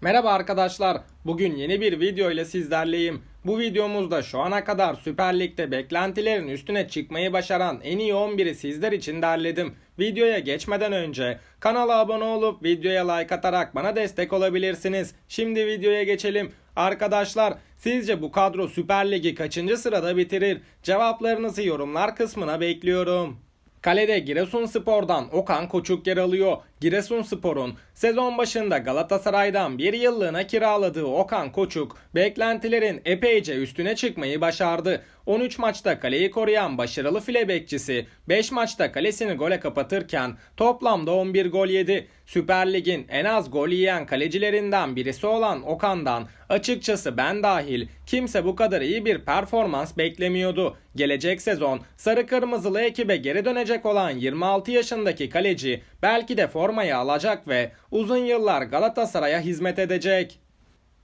Merhaba arkadaşlar. Bugün yeni bir video ile sizlerleyim. Bu videomuzda şu ana kadar Süper Lig'de beklentilerin üstüne çıkmayı başaran en iyi 11'i sizler için derledim. Videoya geçmeden önce kanala abone olup videoya like atarak bana destek olabilirsiniz. Şimdi videoya geçelim. Arkadaşlar sizce bu kadro Süper Lig'i kaçıncı sırada bitirir? Cevaplarınızı yorumlar kısmına bekliyorum. Kalede Giresunspor'dan Okan Koçuk yer alıyor. Giresunspor'un sezon başında Galatasaray'dan bir yıllığına kiraladığı Okan Koçuk beklentilerin epeyce üstüne çıkmayı başardı. 13 maçta kaleyi koruyan başarılı file bekçisi 5 maçta kalesini gole kapatırken toplamda 11 gol yedi. Süper Lig'in en az gol yiyen kalecilerinden birisi olan Okan'dan açıkçası ben dahil kimse bu kadar iyi bir performans beklemiyordu. Gelecek sezon sarı kırmızılı ekibe geri dönecek olan 26 yaşındaki kaleci belki de formayı alacak ve uzun yıllar Galatasaray'a hizmet edecek.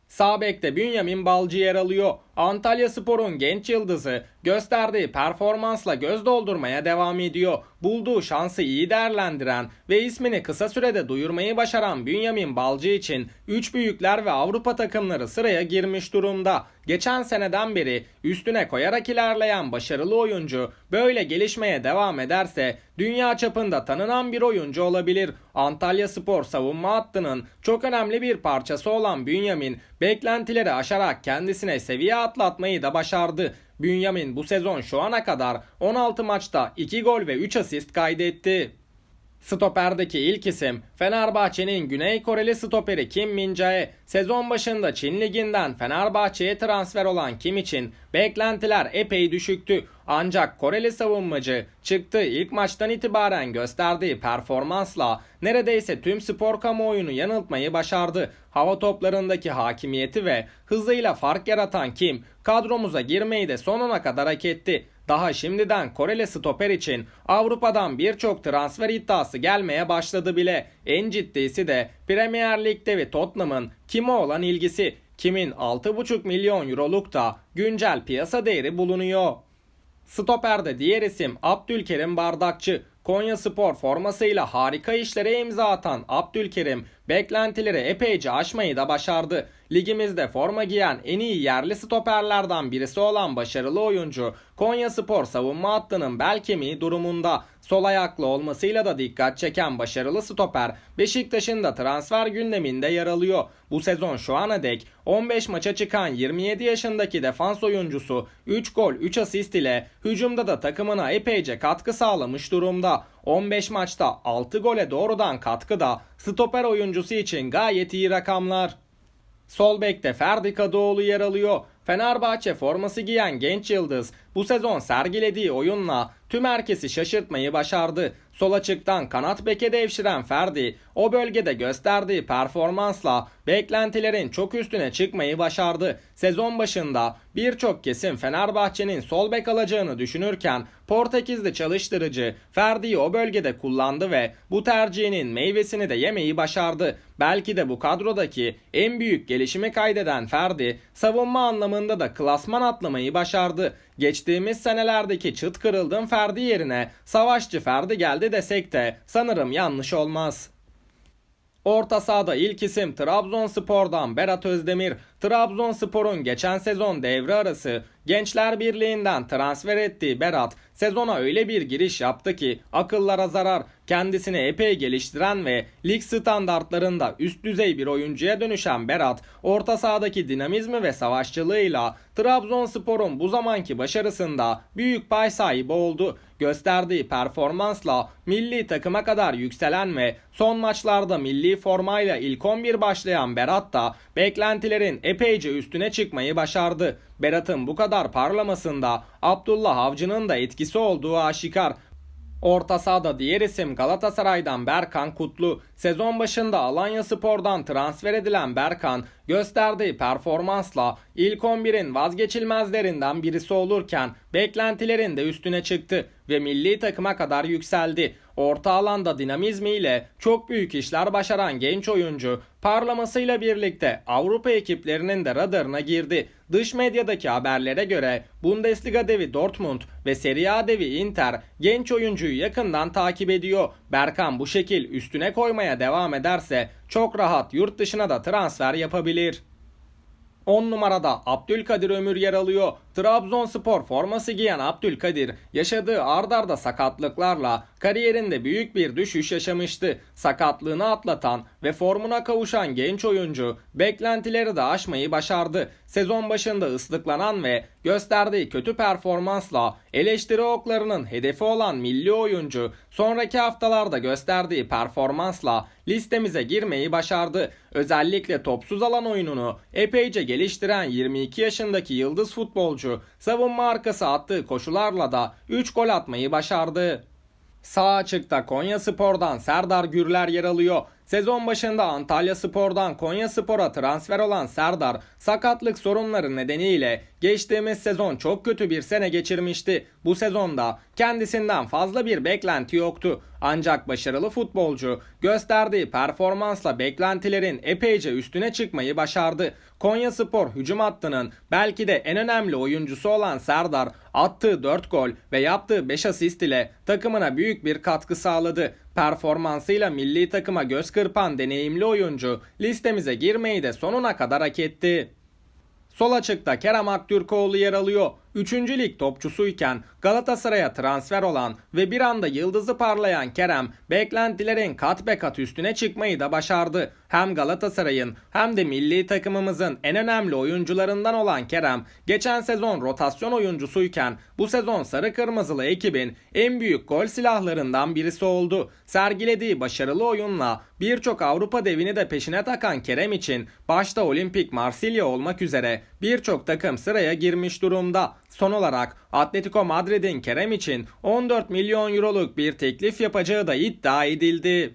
Sağ bekte Bünyamin Balcı yer alıyor. Antalya Spor'un genç yıldızı gösterdiği performansla göz doldurmaya devam ediyor. Bulduğu şansı iyi değerlendiren ve ismini kısa sürede duyurmayı başaran Bünyamin Balcı için 3 büyükler ve Avrupa takımları sıraya girmiş durumda. Geçen seneden beri üstüne koyarak ilerleyen başarılı oyuncu böyle gelişmeye devam ederse dünya çapında tanınan bir oyuncu olabilir. Antalya Spor savunma hattının çok önemli bir parçası olan Bünyamin beklentileri aşarak kendisine seviye atlatmayı da başardı. Bünyamin bu sezon şu ana kadar 16 maçta 2 gol ve 3 asist kaydetti. Stoperdeki ilk isim Fenerbahçe'nin Güney Koreli stoperi Kim Min-jae. Sezon başında Çin Ligi'nden Fenerbahçe'ye transfer olan Kim için beklentiler epey düşüktü. Ancak Koreli savunmacı çıktığı ilk maçtan itibaren gösterdiği performansla neredeyse tüm spor kamuoyunu yanıltmayı başardı. Hava toplarındaki hakimiyeti ve hızıyla fark yaratan Kim kadromuza girmeyi de sonuna kadar hak etti. Daha şimdiden Koreli stoper için Avrupa'dan birçok transfer iddiası gelmeye başladı bile. En ciddisi de Premier Lig'de ve Tottenham'ın kime olan ilgisi. Kimin 6,5 milyon euroluk da güncel piyasa değeri bulunuyor. Stoper'de diğer isim Abdülkerim Bardakçı. Konya Spor formasıyla harika işlere imza atan Abdülkerim beklentileri epeyce aşmayı da başardı. Ligimizde forma giyen en iyi yerli stoperlerden birisi olan başarılı oyuncu Konya Spor savunma hattının bel kemiği durumunda. Sol ayaklı olmasıyla da dikkat çeken başarılı stoper Beşiktaş'ın da transfer gündeminde yer alıyor. Bu sezon şu ana dek 15 maça çıkan 27 yaşındaki defans oyuncusu 3 gol 3 asist ile hücumda da takımına epeyce katkı sağlamış durumda. 15 maçta 6 gole doğrudan katkı da stoper oyuncusu için gayet iyi rakamlar. Sol bekte Ferdi Kadıoğlu yer alıyor. Fenerbahçe forması giyen genç yıldız bu sezon sergilediği oyunla tüm herkesi şaşırtmayı başardı. Sol açıktan kanat beke devşiren Ferdi o bölgede gösterdiği performansla beklentilerin çok üstüne çıkmayı başardı. Sezon başında birçok kesim Fenerbahçe'nin sol bek alacağını düşünürken Portekizli çalıştırıcı Ferdi'yi o bölgede kullandı ve bu tercihinin meyvesini de yemeyi başardı. Belki de bu kadrodaki en büyük gelişimi kaydeden Ferdi savunma anlamında da klasman atlamayı başardı. Geçtiğimiz senelerdeki çıt kırıldım Ferdi yerine savaşçı Ferdi geldi desek de sanırım yanlış olmaz. Orta sahada ilk isim Trabzonspor'dan Berat Özdemir. Trabzonspor'un geçen sezon devre arası Gençler Birliği'nden transfer ettiği Berat sezona öyle bir giriş yaptı ki akıllara zarar. Kendisini epey geliştiren ve lig standartlarında üst düzey bir oyuncuya dönüşen Berat, orta sahadaki dinamizmi ve savaşçılığıyla Trabzonspor'un bu zamanki başarısında büyük pay sahibi oldu. Gösterdiği performansla milli takıma kadar yükselen ve son maçlarda milli formayla ilk 11 başlayan Berat da beklentilerin epeyce üstüne çıkmayı başardı. Berat'ın bu kadar parlamasında Abdullah Avcı'nın da etkisi olduğu aşikar. Orta sahada diğer isim Galatasaray'dan Berkan Kutlu. Sezon başında Alanya Spor'dan transfer edilen Berkan gösterdiği performansla ilk 11'in vazgeçilmezlerinden birisi olurken beklentilerin de üstüne çıktı ve milli takıma kadar yükseldi. Orta alanda dinamizmiyle çok büyük işler başaran genç oyuncu parlamasıyla birlikte Avrupa ekiplerinin de radarına girdi. Dış medyadaki haberlere göre Bundesliga devi Dortmund ve Serie A devi Inter genç oyuncuyu yakından takip ediyor. Berkan bu şekil üstüne koymaya devam ederse çok rahat yurt dışına da transfer yapabilir. 10 numarada Abdülkadir Ömür yer alıyor. Trabzonspor forması giyen Abdülkadir yaşadığı ardarda sakatlıklarla kariyerinde büyük bir düşüş yaşamıştı. Sakatlığını atlatan ve formuna kavuşan genç oyuncu beklentileri de aşmayı başardı. Sezon başında ıslıklanan ve gösterdiği kötü performansla eleştiri oklarının hedefi olan milli oyuncu sonraki haftalarda gösterdiği performansla listemize girmeyi başardı. Özellikle topsuz alan oyununu epeyce geliştiren 22 yaşındaki yıldız futbolcu savunma arkası attığı koşularla da 3 gol atmayı başardı. Sağ açıkta Konya Spor'dan Serdar Gürler yer alıyor. Sezon başında Antalya Spor'dan Konya Spor'a transfer olan Serdar sakatlık sorunları nedeniyle geçtiğimiz sezon çok kötü bir sene geçirmişti. Bu sezonda kendisinden fazla bir beklenti yoktu. Ancak başarılı futbolcu gösterdiği performansla beklentilerin epeyce üstüne çıkmayı başardı. Konya Spor hücum hattının belki de en önemli oyuncusu olan Serdar attığı 4 gol ve yaptığı 5 asist ile takımına büyük bir katkı sağladı. Performansıyla milli takıma göz kırpan deneyimli oyuncu listemize girmeyi de sonuna kadar hak etti. Sol açıkta Kerem Aktürkoğlu yer alıyor. 3. lig topçusuyken Galatasaray'a transfer olan ve bir anda yıldızı parlayan Kerem beklentilerin kat be kat üstüne çıkmayı da başardı. Hem Galatasaray'ın hem de milli takımımızın en önemli oyuncularından olan Kerem geçen sezon rotasyon oyuncusuyken bu sezon sarı kırmızılı ekibin en büyük gol silahlarından birisi oldu. Sergilediği başarılı oyunla birçok Avrupa devini de peşine takan Kerem için başta Olimpik Marsilya olmak üzere birçok takım sıraya girmiş durumda. Son olarak Atletico Madrid'in Kerem için 14 milyon euroluk bir teklif yapacağı da iddia edildi.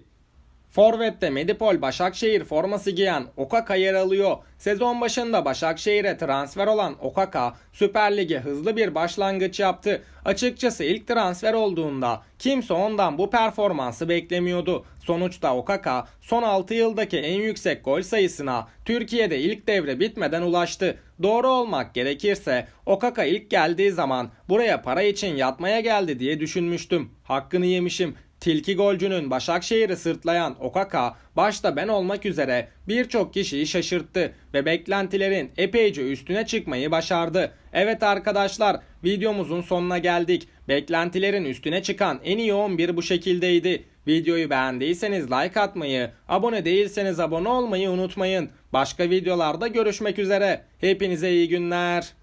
Forvet'te Medipol Başakşehir forması giyen Okaka yer alıyor. Sezon başında Başakşehir'e transfer olan Okaka Süper Lig'e hızlı bir başlangıç yaptı. Açıkçası ilk transfer olduğunda kimse ondan bu performansı beklemiyordu. Sonuçta Okaka son 6 yıldaki en yüksek gol sayısına Türkiye'de ilk devre bitmeden ulaştı. Doğru olmak gerekirse Okaka ilk geldiği zaman buraya para için yatmaya geldi diye düşünmüştüm. Hakkını yemişim. Tilki golcünün Başakşehir'i sırtlayan Okaka başta ben olmak üzere birçok kişiyi şaşırttı ve beklentilerin epeyce üstüne çıkmayı başardı. Evet arkadaşlar videomuzun sonuna geldik. Beklentilerin üstüne çıkan en iyi 11 bu şekildeydi. Videoyu beğendiyseniz like atmayı, abone değilseniz abone olmayı unutmayın. Başka videolarda görüşmek üzere. Hepinize iyi günler.